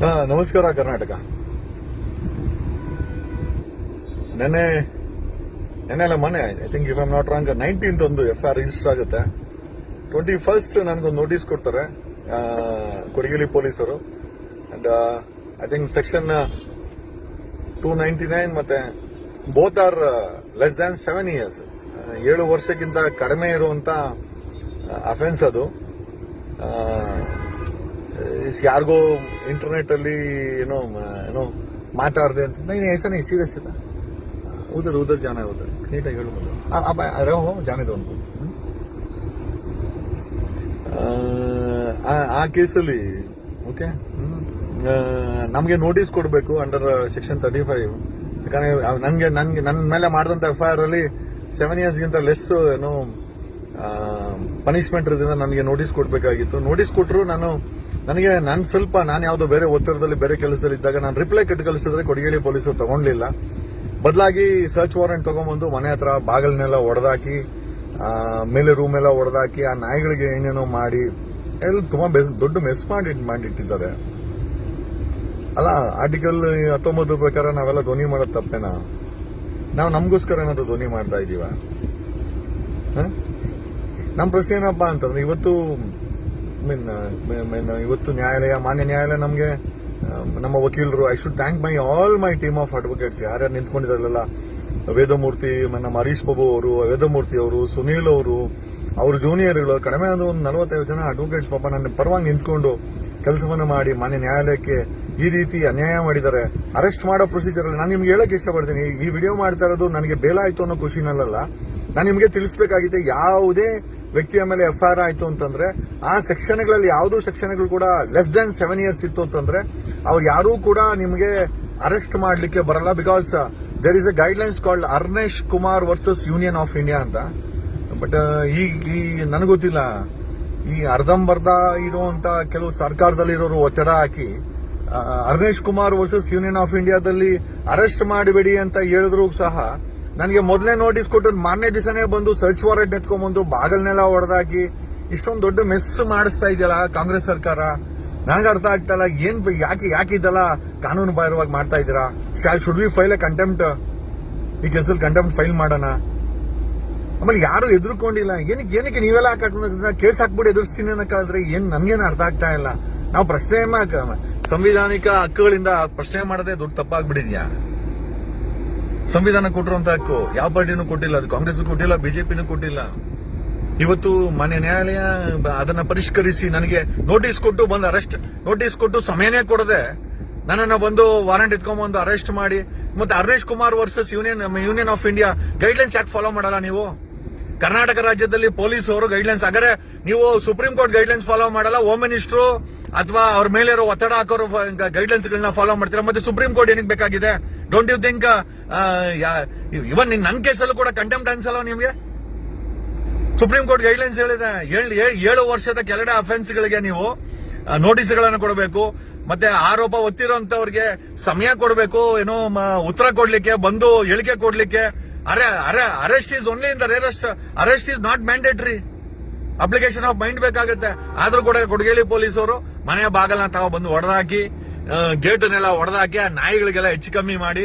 ಹಾ, ನಮಸ್ಕಾರ ಕರ್ನಾಟಕ. ನೆನ್ನೆ ಎಲ್ಲ ಮೊನ್ನೆ I think if I'm not wrong nineteenth ಒಂದು ಎಫ್ ಐ ಆರ್ ರಿಜಿಸ್ಟರ್ ಆಗುತ್ತೆ. ಟ್ವೆಂಟಿ ಫಸ್ಟ್ ನನಗೊಂದು ನೋಟಿಸ್ ಕೊಡ್ತಾರೆ ಕೊಡಗಿಲಿ ಪೊಲೀಸರು. And I think section two ninety nine ಮತ್ತೆ both are less than seven years ಏಳು ವರ್ಷಕ್ಕಿಂತ ಕಡಿಮೆ ಇರುವಂತ ಅಫೆನ್ಸ್ ಅದು. ಯಾರಿಗೋ ಇಂಟರ್ನೆಟ್ ಅಲ್ಲಿ ಏನೋ ಮ- ಏನೋ ಮಾತಾಡದೆ ಅಂತ नहीं ऐसा नहीं सीधा सीधा उधर उधर जाना है उधर ನೀಟಾಗಿ ಹೇಳ್ಬೋದು ಆ- ಆ ಬಾ- ಅರೆ ಹೋ ಜಾನಿದೆ ಒಂದು ಆ ಕೇಸಲ್ಲಿ ಓಕೆ ನಮಗೆ ನೋಟಿಸ್ ಕೊಡಬೇಕು ಅಂಡರ್ ಸೆಕ್ಷನ್ ತರ್ಟಿ ಫೈವ್ ಯಾಕಂದ್ರೆ ನನಗೆ ನನ್ಗೆ ನನ್ನ ಮೇಲೆ ಮಾಡಿದಂತ ಎಫ್ ಐ ಆರ್ ಅಲ್ಲಿ ಸೆವೆನ್ ಇಯರ್ಸ್ಗಿಂತ ಲೆಸ್ ಏನು ಪನಿಷ್ಮೆಂಟ್ ಇರೋದ್ರಿಂದ ನನಗೆ ನೋಟಿಸ್ ಕೊಡಬೇಕಾಗಿತ್ತು ನೋಟಿಸ್ ಕೊಟ್ಟರು ನಾನು ನನಗೆ ನಾನು ಸ್ವಲ್ಪ ನಾನು ಯಾವುದೋ ಬೇರೆ ಒತ್ತಡದಲ್ಲಿ ಬೇರೆ ಕೆಲಸದಲ್ಲಿ ಇದ್ದಾಗ ನಾನು ರಿಪ್ಲೈ ಕಟ್ ಕಳಿಸಿದ್ರೆ ಕೊಡಗೇಳಿ ಪೊಲೀಸರು ತಗೊಂಡ್ಲಿಲ್ಲ. ಬದಲಾಗಿ ಸರ್ಚ್ ವಾರೆಂಟ್ ತಗೊಂಡ್ಬಂದು ಮನೆ ಹತ್ರ ಬಾಗಿಲನ್ನೆಲ್ಲ ಒಡೆದಾಕಿ ಮೇಲೆ ರೂಮ್ ಎಲ್ಲ ಒಡೆದಾಕಿ, ಆ ನಾಯಿಗಳಿಗೆ ಏನೇನೋ ಮಾಡಿ, ಎಲ್ಲ ತುಂಬಾ ದೊಡ್ಡ ಮೆಸ್ ಮಾಡಿ, ಮಾಡಿಟ್ಟಿದ್ದಾರೆ. ಅಲ್ಲ ಆರ್ಟಿಕಲ್ ಹತ್ತೊಂಬತ್ತು ಪ್ರಕಾರ ನಾವೆಲ್ಲ ಧ್ವನಿ ಮಾಡೋದು ತಪ್ಪೇನಾ? ನಾವು ನಮಗೋಸ್ಕರ ಏನಾದ್ರು ಧ್ವನಿ ಮಾಡ್ತಾ ಇದೀವ? ನಮ್ಮ ಪ್ರಶ್ನೆ ಏನಪ್ಪಾ ಅಂತಂದ್ರೆ, ಇವತ್ತು ಮೀನ್ ಇವತ್ತು ನ್ಯಾಯಾಲಯ, ಮಾನ್ಯ ನ್ಯಾಯಾಲಯ ನಮಗೆ ನಮ್ಮ ವಕೀಲರು I should thank my all my team of advocates ಯಾರ್ಯಾರು ನಿಂತ್ಕೊಂಡಿದ್ದಾರಲ್ಲ, ವೇದಮೂರ್ತಿ, ನಮ್ಮ ಹರೀಶ್ ಬಾಬು ಅವರು, ವೇದಮೂರ್ತಿ ಅವರು, ಸುನೀಲ್ ಅವರು, ಅವ್ರ ಜೂನಿಯರ್ಗಳು ಕಡಿಮೆ ಆದ ಒಂದು ನಲವತ್ತೈದು ಜನ ಅಡ್ವೊಕೇಟ್ಸ್ ಪಾಪ ನನ್ನ ಪರವಾಗಿ ನಿಂತ್ಕೊಂಡು ಕೆಲಸವನ್ನು ಮಾಡಿ ಮಾನ್ಯ ನ್ಯಾಯಾಲಯಕ್ಕೆ ಈ ರೀತಿ ಅನ್ಯಾಯ ಮಾಡಿದ್ದಾರೆ. ಅರೆಸ್ಟ್ ಮಾಡೋ ಪ್ರೊಸೀಜರ್ ನಾನು ನಿಮ್ಗೆ ಹೇಳಕ್ ಇಷ್ಟಪಡ್ತೀನಿ. ಈ ವಿಡಿಯೋ ಮಾಡ್ತಾ ಇರೋದು ನನಗೆ ಬೇಲಾಯ್ತು ಅನ್ನೋ ಖುಷಿನಲ್ಲ ನಾನು ನಿಮಗೆ ತಿಳಿಸಬೇಕಾಗಿದೆ ಯಾವುದೇ ವ್ಯಕ್ತಿಯ ಮೇಲೆ ಎಫ್ ಐ ಆರ್ ಆಯ್ತು ಅಂತಂದ್ರೆ, ಆ ಸೆಕ್ಷನ್ಗಳಲ್ಲಿ ಯಾವುದೋ ಸೆಕ್ಷನ್ಗಳು ಕೂಡ ಲೆಸ್ ದನ್ ಸೆವೆನ್ ಇಯರ್ಸ್ ಇತ್ತು ಅಂತಂದ್ರೆ, ಅವ್ರು ಯಾರೂ ಕೂಡ ನಿಮಗೆ ಅರೆಸ್ಟ್ ಮಾಡಲಿಕ್ಕೆ ಬರಲ್ಲ because there is a guidelines called Arnesh Kumar versus Union of India ಅಂತ. ಬಟ್ ಈ ಈ, ನನಗೆ ಗೊತ್ತಿಲ್ಲ. ಈ ಅರ್ಧಂಬರ್ಧ ಇರುವಂತ ಕೆಲವು ಸರ್ಕಾರದಲ್ಲಿರೋರು ಒತ್ತಡ ಹಾಕಿ Arnesh Kumar versus Union of ಇಂಡಿಯಾದಲ್ಲಿ ಅರೆಸ್ಟ್ ಮಾಡಬೇಡಿ ಅಂತ ಹೇಳಿದ್ರು ಸಹ ನನಗೆ ಮೊದಲೇ ನೋಟಿಸ್ ಕೊಟ್ಟು ಮಾರನೇ ದಿವಸನೇ ಬಂದು ಸರ್ಚ್ ವಾರೆಂಟ್ ಎತ್ಕೊಂಡ್ಬಂದು ಬಾಗಲ್ನೆಲ್ಲ ಹೊಡೆದಾಕಿ ಇಷ್ಟೊಂದು ದೊಡ್ಡ ಮೆಸ್ ಮಾಡಿಸ್ತಾ ಇದೆಯಲ್ಲ ಕಾಂಗ್ರೆಸ್ ಸರ್ಕಾರ? ನನಗೆ ಅರ್ಥ ಆಗ್ತಾ ಇಲ್ಲ. ಏನ್ ಯಾಕೆ ಯಾಕೆ ಇದೆಲ್ಲ ಕಾನೂನು ಬಾಹಿರವಾಗಿ ಮಾಡ್ತಾ ಇದ್ದೀರಾ? Should we file a contempt ಈ ಕೇಸಲ್ಲಿ ಕಂಟೆಂಪ್ಟ್ ಫೈಲ್ ಮಾಡೋಣ? ಆಮೇಲೆ ಯಾರು ಎದುರ್ಕೊಂಡಿಲ್ಲ ಏನಕ್ಕೆ ಏನಕ್ಕೆ ನೀವೆಲ್ಲ ಹಾಕ ಕೇಸ್ ಹಾಕ್ಬಿಟ್ಟು ಎದುರಿಸ್ತೀನಿ ಅನ್ನಕ್ಕಾದ್ರೆ ಏನ್ ನನ್ಗೇನು ಅರ್ಥ ಆಗ್ತಾ ಇಲ್ಲ. ನಾವು ಪ್ರಶ್ನೆ ಸಂವಿಧಾನಿಕ ಹಕ್ಕುಗಳಿಂದ ಪ್ರಶ್ನೆ ಮಾಡದೆ ದೊಡ್ಡ ತಪ್ಪಾಗ್ಬಿಟ್ಟಿದ್ಯಾ? ಸಂವಿಧಾನ ಕೊಟ್ಟಿರುವಂತ ಹಕ್ಕು ಯಾವ ಪಾರ್ಟಿನೂ ಕೊಟ್ಟಿಲ್ಲ, ಅದು ಕಾಂಗ್ರೆಸ್ ಕೊಟ್ಟಿಲ್ಲ, ಬಿಜೆಪಿನೂ ಕೊಟ್ಟಿಲ್ಲ. ಇವತ್ತು ಮಾನ್ಯ ನ್ಯಾಯಾಲಯ ಅದನ್ನ ಪರಿಷ್ಕರಿಸಿ ನನಗೆ ನೋಟಿಸ್ ಕೊಟ್ಟು ಬಂದು ಅರೆಸ್ಟ್ ನೋಟಿಸ್ ಕೊಟ್ಟು ಸಮಯನೇ ಕೊಡದೆ ನನ್ನನ್ನ ಬಂದು ವಾರಂಟ್ ಎತ್ಕೊಂಡ್ಬಂದು ಅರೆಸ್ಟ್ ಮಾಡಿ, ಮತ್ತೆ Arnesh Kumar versus Union Union of India guidelines ಯಾಕೆ ಫಾಲೋ ಮಾಡಲ್ಲ ನೀವು? ಕರ್ನಾಟಕ ರಾಜ್ಯದಲ್ಲಿ ಪೊಲೀಸ್ ಅವರು ಗೈಡ್ಲೈನ್ಸ್ ಹಾಗಾದ್ರೆ ನೀವು ಸುಪ್ರೀಂ ಕೋರ್ಟ್ ಗೈಡ್ಲೈನ್ಸ್ ಫಾಲೋ ಮಾಡಲ್ಲ ಹೋಮ್ ಮಿನಿಸ್ಟ್ರು ಅಥವಾ ಅವ್ರ ಮೇಲೆ ಇರೋ ಒತ್ತಡ ಹಾಕೋರು ಗೈಡ್ಲೈನ್ಸ್ ಗಳನ್ನ ಫಾಲೋ ಮಾಡ್ತೀರಾ? ಮತ್ತೆ ಸುಪ್ರೀಂ ಕೋರ್ಟ್ ಏನಕ್ಕೆ ಬೇಕಾಗಿದೆ? ಡೋಂಟ್ ಯು ಥಿಂಕ್ ಇವನ್ ನನ್ನ ಕೇಸಲ್ಲೂ ಕೂಡ ಕಂಟೆಂಪ್ಟ್ ಅನ್ಸಲ್ಲ ನಿಮ್ಗೆ? ಸುಪ್ರೀಂ ಕೋರ್ಟ್ ಗೈಡ್ಲೈನ್ಸ್ ಹೇಳಿದೆ, ಏಳ್- ವರ್ಷದ ಕೆಳಗಡೆ ಅಫೆನ್ಸ್ ಗಳಿಗೆ ನೀವು ನೋಟಿಸ್ಗಳನ್ನು ಕೊಡಬೇಕು, ಮತ್ತೆ ಆರೋಪ ಒತ್ತಿರೋಂತವ್ರಿಗೆ ಸಮಯ ಕೊಡಬೇಕು, ಏನೋ ಉತ್ತರ ಕೊಡ್ಲಿಕ್ಕೆ, ಬಂದು ಹೇಳಿಕೆ ಕೊಡ್ಲಿಕ್ಕೆ. ಅರೆ ಅರೆ arrest is only in the rarest arrest is not mandatory application of mind ಬೇಕಾಗುತ್ತೆ. ಆದ್ರೂ ಕೂಡ ಕೊಡಗೇಳಿ ಪೊಲೀಸರು ಮನೆಯ ಬಾಗಲನ್ನ ತಾವ ಬಂದು ಹೊಡೆದಾಕಿ ಗೇಟನ್ನೆಲ್ಲ ಹೊಡೆದಾಕಿ ಆ ನಾಯಿಗಳಿಗೆಲ್ಲ ಹೆಚ್ಚು ಕಮ್ಮಿ ಮಾಡಿ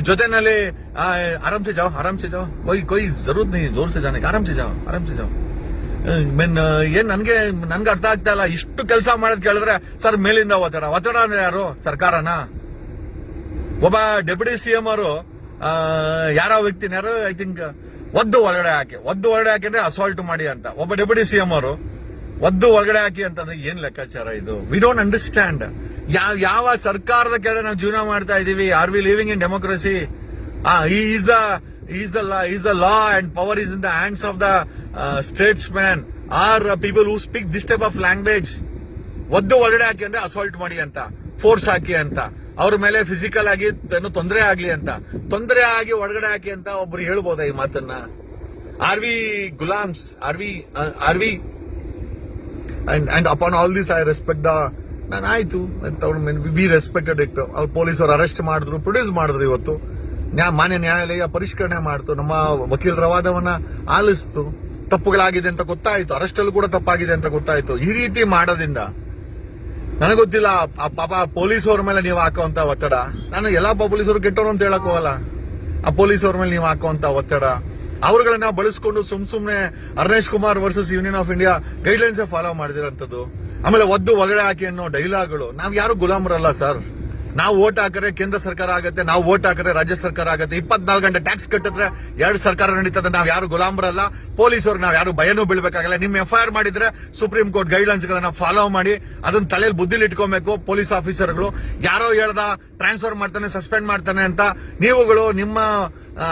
ಜೊತೆನಲ್ಲಿ ಆ, ಆರಾಮ್ ಸೆ ಜಾವ್ ಆರಾಮ್ ಸೆ ಜಾವ್. ಕೊಯ್ ಕೊಯ್ ಜರೂರ್ ನೀ ಜೋರ್ ಸೆ ಜಾನೆ ಆರಾಮ್ ಸೆ ಜಾವ್ ಸೆ ಮೀನ್ ಏನ್ ನನ್ಗೆ ನನ್ಗೆ ಅರ್ಥ ಆಗ್ತಾ ಇಲ್ಲ. ಇಷ್ಟು ಕೆಲಸ ಮಾಡೋದ್ ಕೇಳಿದ್ರೆ ಸರ್ ಮೇಲಿಂದ ಒತ್ತಡ. ಒತ್ತಡ ಅಂದ್ರೆ ಯಾರು? ಸರ್ಕಾರನ? ಒಬ್ಬ ಡೆಪ್ಯೂಟಿ ಸಿಎಂ ಅವರು ಆ, ಯಾರೋ ವ್ಯಕ್ತಿನ ಯಾರು ಐ ಥಿಂಕ್ ಒದ್ದು ಒಳಗಡೆ ಹಾಕಿ ಒದ್ದು ಒಳಗಡೆ ಹಾಕಿ ಅಂದ್ರೆ ಅಸಾಲ್ಟ್ ಮಾಡಿ ಅಂತ. ಒಬ್ಬ ಡೆಪ್ಯೂಟಿ ಸಿಎಂ ಅವರು ಒದ್ದು ಒಳಗಡೆ ಹಾಕಿ ಅಂತಂದ್ರೆ ಏನ್ ಲೆಕ್ಕಾಚಾರ ಇದು? ವಿ ಡೋಂಟ್ ಅಂಡರ್ಸ್ಟ್ಯಾಂಡ್ ಯಾವ ಯಾವ ಸರ್ಕಾರದ ಕೆಳಗೆ ನಾವು ಜೀವನ ಮಾಡ್ತಾ ಇದೀವಿ? Are we living in democracy is the is the is the law and power is in the hands of the statesman are people who speak this type of language ಒದ್ದು ಒಳಗಡೆ ಹಾಕಿ ಅಂದ್ರೆ ಅಸಾಲ್ಟ್ ಮಾಡಿ ಅಂತ ಫೋರ್ಸ್ ಹಾಕಿ ಅಂತ, ಅವ್ರ ಮೇಲೆ physical ಆಗಿ ತೊಂದರೆ ಆಗ್ಲಿ ಅಂತ, ತೊಂದರೆ ಆಗಿ ಒಳಗಡೆ ಹಾಕಿ ಅಂತ ಒಬ್ರು ಹೇಳ್ಬೋದಾ ಈ ಮಾತನ್ನ? Are we ಗುಲಾಮ್ಸ್ are we are we and upon all this I respect the ನಾನು ಆಯ್ತು ವಿ ರೆಸ್ಪೆಕ್ಟೆಡ್ ಇಟ್ಟು ಅವ್ರು ಪೊಲೀಸರು ಅರೆಸ್ಟ್ ಮಾಡಿದ್ರು ಪ್ರೊಡ್ಯೂಸ್ ಮಾಡಿದ್ರು ಇವತ್ತು. ನ್ಯಾ ಮಾನ್ಯ ನ್ಯಾಯಾಲಯ ಪರಿಷ್ಕರಣೆ ಮಾಡ್ತು. ನಮ್ಮ ವಕೀಲರ ವಾದವನ್ನ ಆಲಿಸ್ತು. ತಪ್ಪುಗಳಾಗಿದೆ ಅಂತ ಗೊತ್ತಾಯ್ತು. ಅರೆಸ್ಟ್ ಅಲ್ಲೂ ಕೂಡ ತಪ್ಪಾಗಿದೆ ಅಂತ ಗೊತ್ತಾಯ್ತು. ಈ ರೀತಿ ಮಾಡೋದ್ರಿಂದ ನನಗೆ ಗೊತ್ತಿಲ್ಲ. ಆ ಪಾಪ ಪೊಲೀಸ್ ಅವ್ರ ಮೇಲೆ ನೀವು ಹಾಕುವಂತ ಒತ್ತಡ. ನಾನು ಎಲ್ಲಾ ಪೊಲೀಸರು ಕೆಟ್ಟವರು ಅಂತ ಹೇಳಕ್ ಹೋಗಲ್ಲ. ಆ ಪೊಲೀಸ್ ಅವ್ರ ಮೇಲೆ ನೀವು ಹಾಕುವಂತ ಒತ್ತಡ. ಅವ್ರಗಳನ್ನ ಬಳಸ್ಕೊಂಡು ಸುಮ್ ಸುಮ್ನೆ Arnesh Kumar versus Union of India guidelines follow ಮಾಡಿದಿರಂತದ್ದು. ಆಮೇಲೆ ಒದ್ದು ಒಳಗಡೆ ಹಾಕಿ ಅನ್ನೋ ಡೈಲಾಗ್ಗಳು ನಾವು ಯಾರು ಗುಲಾಮರಲ್ಲ ಸರ್ ನಾವು ಓಟ್ ಹಾಕಿದ್ರೆ ಕೇಂದ್ರ ಸರ್ಕಾರ ಆಗುತ್ತೆ, ನಾವು ಓಟ್ ಹಾಕಿದ್ರೆ ರಾಜ್ಯ ಸರ್ಕಾರ ಆಗುತ್ತೆ. ಇಪ್ಪತ್ನಾಲ್ಕು ಗಂಟೆ ಟ್ಯಾಕ್ಸ್ ಕಟ್ಟಿದ್ರೆ ಎರಡು ಸರ್ಕಾರ ನಡೀತದೆ. ನಾವು ಯಾರು ಗುಲಾಮರಲ್ಲ ಪೊಲೀಸರು ನಾವು ಯಾರು ಭಯನೂ ಬೀಳ್ಬೇಕಾಗಲ್ಲ. ನಿಮ್ ಎಫ್ ಮಾಡಿದ್ರೆ ಸುಪ್ರೀಂ ಕೋರ್ಟ್ ಗೈಡ್ಲೈನ್ಸ್ ಗಳನ್ನ ಫಾಲೋ ಮಾಡಿ, ಅದನ್ನ ತಲೆಯಲ್ಲಿ ಬುದ್ಧಿಲಿ ಇಟ್ಕೋಬೇಕು ಪೊಲೀಸ್ ಆಫೀಸರ್ಗಳು ಯಾರೋ ಹೇಳ್ದ ಟ್ರಾನ್ಸ್ಫರ್ ಮಾಡ್ತಾನೆ ಸಸ್ಪೆಂಡ್ ಮಾಡ್ತಾನೆ ಅಂತ ನೀವುಗಳು ನಿಮ್ಮ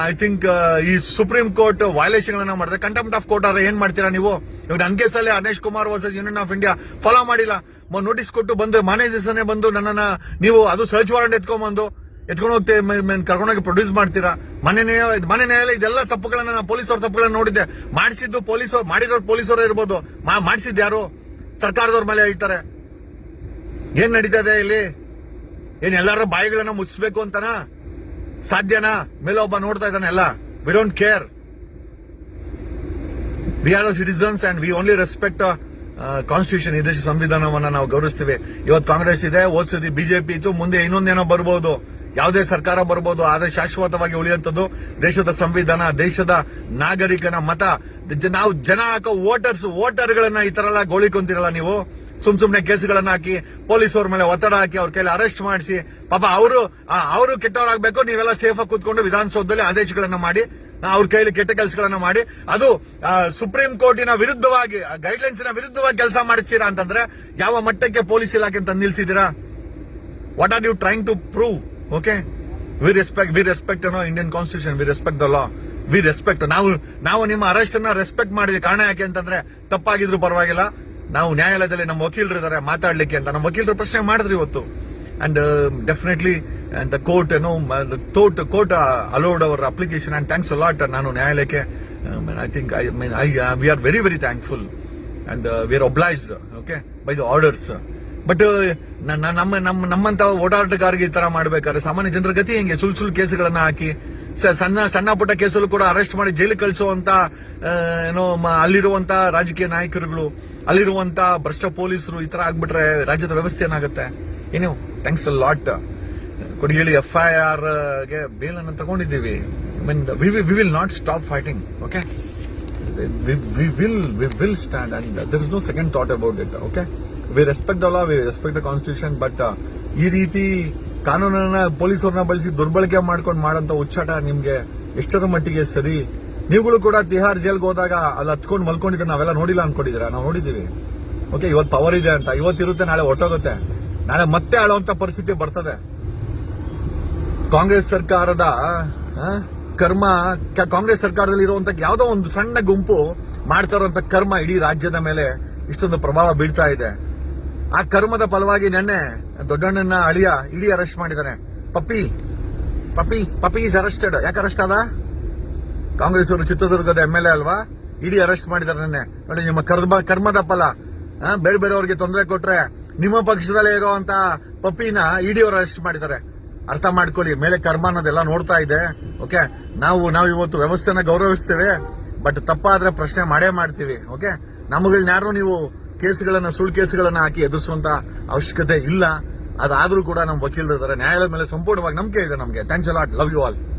ಐ ಥಿಂಕ್ ಈ ಸುಪ್ರೀಂ ಕೋರ್ಟ್ ವೈಲೇಷನ್ ಗಳನ್ನ ಮಾಡಿದ್ರೆ ಕಂಟೆಂಪ್ಟ್ ಆಫ್ ಕೋರ್ಟ್ ಆದ್ರೆ ಏನ್ ಮಾಡ್ತೀರಾ ನೀವು? ಇವಾಗ ನನ್ ಕೇಸಲ್ಲಿ Anesh Kumar versus Union of India follow ಮಾಡಿಲ್ಲ. ನೋಟಿಸ್ ಕೊಟ್ಟು ಬಂದು ಮಾನೇ ಬಂದು ನನ್ನನ್ನ ನೀವು ಅದು ಸರ್ಚ್ ವಾರಂಟ್ ಎತ್ಕೊಂಡ್ಬಂದು ಎತ್ಕೊಂಡು ಹೋಗ್ತೇ ಕರ್ಕೊಂಡೋಗಿ ಪ್ರೊಡ್ಯೂಸ್ ಮಾಡ್ತೀರಾ? ಮನೆ ಮನೆ ನ್ಯಾಯಾಲಯ ಇದೆಲ್ಲ ತಪ್ಪುಗಳನ್ನ ನಾನು ಪೊಲೀಸರ ತಪ್ಪುಗಳನ್ನ ನೋಡಿದ್ದೆ. ಮಾಡಿಸಿದ್ದು ಪೊಲೀಸರು ಮಾಡಿರೋರು ಪೊಲೀಸರು ಇರ್ಬೋದು. ಮಾಡಿಸಿದ್ದು ಯಾರು? ಸರ್ಕಾರದವ್ರ ಮೇಲೆ ಹೇಳ್ತಾರೆ. ಏನ್ ಇದೆ ಇಲ್ಲಿ? ಏನ್ ಎಲ್ಲಾರ ಬಾಯಿಗಳನ್ನ ಮುಚ್ಚಿಸ್ಬೇಕು ಅಂತನಾ? ಸಾಧ್ಯನಾ? ಮೇಲೆ ಒಬ್ಬ ನೋಡ್ತಾ ಇದ್ದಾನೆ ಎಲ್ಲ. We don't care we are citizens and we only respect constitution ಇದೆ ಸಂವಿಧಾನವನ್ನ ನಾವು ಗೌರವಿಸ್ತೀವಿ. ಇವತ್ತು ಕಾಂಗ್ರೆಸ್ ಇದೆ ಓದ್ಸತಿ ಬಿಜೆಪಿ ಇತ್ತು, ಮುಂದೆ ಇನ್ನೊಂದೇನೋ ಬರಬಹುದು ಯಾವುದೇ ಸರ್ಕಾರ ಬರಬಹುದು ಆದರೆ ಶಾಶ್ವತವಾಗಿ ಉಳಿಯುವಂಥದ್ದು ದೇಶದ ಸಂವಿಧಾನ, ದೇಶದ ನಾಗರಿಕನ ಮತ. ನಾವು ಜನ ಹಾಕೋ ವೋಟರ್ಸ್, ವೋಟರ್ಗಳನ್ನ ಈ ತರ ಎಲ್ಲ ಗೋಳಿಕೊಂತಿರಲ್ಲ ನೀವು? ಸುಮ್ ಸುಮ್ನೆ ಕೇಸುಗಳನ್ನ ಹಾಕಿ ಪೊಲೀಸ್ ಅವ್ರ ಮೇಲೆ ಒತ್ತಡ ಹಾಕಿ ಅವ್ರ ಕೈಲಿ ಅರೆಸ್ಟ್ ಮಾಡಿಸಿ, ಪಾಪ ಅವರು ಅವರು ಕೆಟ್ಟವರಾಗಬೇಕು, ನೀವೆಲ್ಲ ಸೇಫ್ ಆಗಿ ಕೂತ್ಕೊಂಡು ವಿಧಾನಸೌಧದಲ್ಲಿ ಆದೇಶಗಳನ್ನ ಮಾಡಿ ಅವ್ರ ಕೈಲಿ ಕೆಟ್ಟ ಕೆಲಸಗಳನ್ನ ಮಾಡಿ, ಅದು ಸುಪ್ರೀಂ ಕೋರ್ಟಿನ ವಿರುದ್ಧವಾಗಿ ಗೈಡ್ಲೈನ್ಸ್ನ ವಿರುದ್ಧವಾಗಿ ಕೆಲಸ ಮಾಡಿಸ್ತೀರಾ ಅಂತಂದ್ರೆ, ಯಾವ ಮಟ್ಟಕ್ಕೆ ಪೊಲೀಸ್ ಇಲಾಖೆ ಅಂತ ನಿಲ್ಸಿದೀರಾ what are you trying to prove okay we respect we respect ಅನ್ನೋ Indian constitution we respect the law we respect ನಾವು ನಾವು ನಿಮ್ಮ ಅರೆಸ್ಟ್ ಅನ್ನ ರೆಸ್ಪೆಕ್ಟ್ ಮಾಡಿದ್ವಿ ಕಾರಣ ಯಾಕೆ ಅಂತಂದ್ರೆ, ತಪ್ಪಾಗಿದ್ರು ಪರವಾಗಿಲ್ಲ. ನಾವು ನ್ಯಾಯಾಲಯದಲ್ಲಿ ನಮ್ಮ ವಕೀಲರು ಇದಾರೆ ಮಾತಾಡ್ಲಿಕ್ಕೆ ಅಂತ. ನಮ್ಮ ವಕೀಲರು ಪ್ರಶ್ನೆ ಮಾಡಿದ್ರು ಇವತ್ತು. And definitely and the court ಏನು thought court allowed our application and thanks lot ನಾನು ನ್ಯಾಯಾಲಯಕ್ಕೆ I think I mean I we are very very thankful and we are obliged okay by the orders but ನಮ್ಮ ನಮ್ಮ ನಮ್ಮಂತ ಓಡಾಟಗಾರರಿಗೆ ಈ ತರ ಮಾಡ್ಬೇಕಾದ್ರೆ ಸಾಮಾನ್ಯ ಜನರ ಗತಿ ಹೆಂಗೆ? ಸುಲ್ ಸುಲ್ ಕೇಸುಗಳನ್ನ ಹಾಕಿ ಸಣ್ಣ ಸಣ್ಣ ಪುಟ್ಟ ಕೇಸಲ್ಲೂ ಕೂಡ ಅರೆಸ್ಟ್ ಮಾಡಿ ಜೈಲಿಗೆ ಕಳಿಸುವಂತ ಏನೋ ಅಲ್ಲಿರುವಂತ ರಾಜಕೀಯ ನಾಯಕರುಗಳು, ಅಲ್ಲಿರುವಂತ ಭ್ರಷ್ಟ ಪೊಲೀಸರು ಈ ತರ ಆಗ್ಬಿಟ್ರೆ ರಾಜ್ಯದ ವ್ಯವಸ್ಥೆ ಏನಾಗುತ್ತೆ? ಏನು ಥ್ಯಾಂಕ್ಸ್ ಅ ಲಾಟ್ ಕೊಡಿ ಹೇಳಿ ಎಫ್ ಐ ಆರ್ಗೆ ಬೇಲ್ ಅನ್ನು ತಗೊಂಡಿದ್ದೀವಿ mean we will not stop fighting okay will stand and there is no second thought about it okay thought respect ಅಲ್ಲ we respect the constitution but uh, ಈ ರೀತಿ ಕಾನೂನನ್ನ ಪೊಲೀಸರನ್ನ ಬಳಸಿ ದುರ್ಬಳಕೆ ಮಾಡ್ಕೊಂಡು ಮಾಡಂತ ಉಚ್ಚಾಟ ನಿಮ್ಗೆ ಎಷ್ಟರ ಮಟ್ಟಿಗೆ ಸರಿ? ನೀವುಗಳು ಕೂಡ ತಿಹಾರ್ ಜೈಲ್ಗೆ ಹೋದಾಗ ಅಲ್ಲಿ ಹತ್ಕೊಂಡು ಮಲ್ಕೊಂಡಿದ್ರೆ ನಾವೆಲ್ಲ ನೋಡಿಲ್ಲ ಅನ್ಕೊಂಡಿದ್ದೀರಾ? ನಾವು ನೋಡಿದೀವಿ ಓಕೆ ಇವತ್ತು ಪವರ್ ಇದೆ ಅಂತ. ಇವತ್ತಿರುತ್ತೆ ನಾಳೆ ಹೊಟ್ಟೋಗುತ್ತೆ ನಾಳೆ ಮತ್ತೆ ಆಳುವಂತ ಪರಿಸ್ಥಿತಿ ಬರ್ತದೆ. ಕಾಂಗ್ರೆಸ್ ಸರ್ಕಾರದ ಕರ್ಮ ಕಾಂಗ್ರೆಸ್ ಸರ್ಕಾರದಲ್ಲಿ ಇರುವಂತ ಯಾವುದೋ ಒಂದು ಸಣ್ಣ ಗುಂಪು ಮಾಡ್ತಾ ಇರುವಂತ ಕರ್ಮ ಇಡೀ ರಾಜ್ಯದ ಮೇಲೆ ಇಷ್ಟೊಂದು ಪ್ರಭಾವ ಬೀಳ್ತಾ ಇದೆ. ಆ ಕರ್ಮದ ಫಲವಾಗಿ ನೆನ್ನೆ ದೊಡ್ಡಣ್ಣನ ಅಳಿಯ ಇಡೀ ಅರೆಸ್ಟ್ ಮಾಡಿದ್ದಾರೆ puppy puppy puppy is arrested ಯಾಕೆ ಅರೆಸ್ಟ್ ಆದ? ಕಾಂಗ್ರೆಸ್ ಅವರು ಚಿತ್ರದುರ್ಗದ ಎಂ ಎಲ್ ಎ ಅಲ್ವಾ? ಇಡೀ ಅರೆಸ್ಟ್ ಮಾಡಿದ್ದಾರೆ ನೆನ್ನೆ. ನೋಡಿ ನಿಮ್ಮ ಕರ್ಮ, ಕರ್ಮದ ಫಲ. ಬೇರೆ ಬೇರೆಯವ್ರಿಗೆ ತೊಂದರೆ ಕೊಟ್ರೆ ನಿಮ್ಮ ಪಕ್ಷದಲ್ಲೇ ಇರುವಂತ ಪಪ್ಪಿನ ಇಡಿ ಅವರು ಅರೆಸ್ಟ್ ಮಾಡಿದ್ದಾರೆ. ಅರ್ಥ ಮಾಡ್ಕೊಳ್ಳಿ, ಮೇಲೆ ಕರ್ಮ ಅನ್ನೋದೆಲ್ಲ ನೋಡ್ತಾ ಇದೆ, ಓಕೆ? ನಾವು ನಾವು ಇವತ್ತು ವ್ಯವಸ್ಥೆನ ಗೌರವಿಸ್ತೇವೆ, ಬಟ್ ತಪ್ಪಾದ್ರೆ ಪ್ರಶ್ನೆ ಮಾಡೇ ಮಾಡ್ತೀವಿ, ಓಕೆ? ನಮ್ಮಗಳನ್ನ ಯಾರು ನೀವು ಕೇಸ್ಗಳನ್ನ, ಸುಳ್ಳು ಕೇಸ್ಗಳನ್ನ ಹಾಕಿ ಎದುರಿಸುವಂತ ಅವಶ್ಯಕತೆ ಇಲ್ಲ. ಅದಾದ್ರೂ ಕೂಡ ನಮ್ಮ ವಕೀಲರು ಇದ್ದಾರೆ ನ್ಯಾಯಾಲಯದ ಮೇಲೆ ಸಂಪೂರ್ಣವಾಗಿ ನಂಬಿಕೆ ಇದೆ ನಮಗೆ. Thanks a lot love you all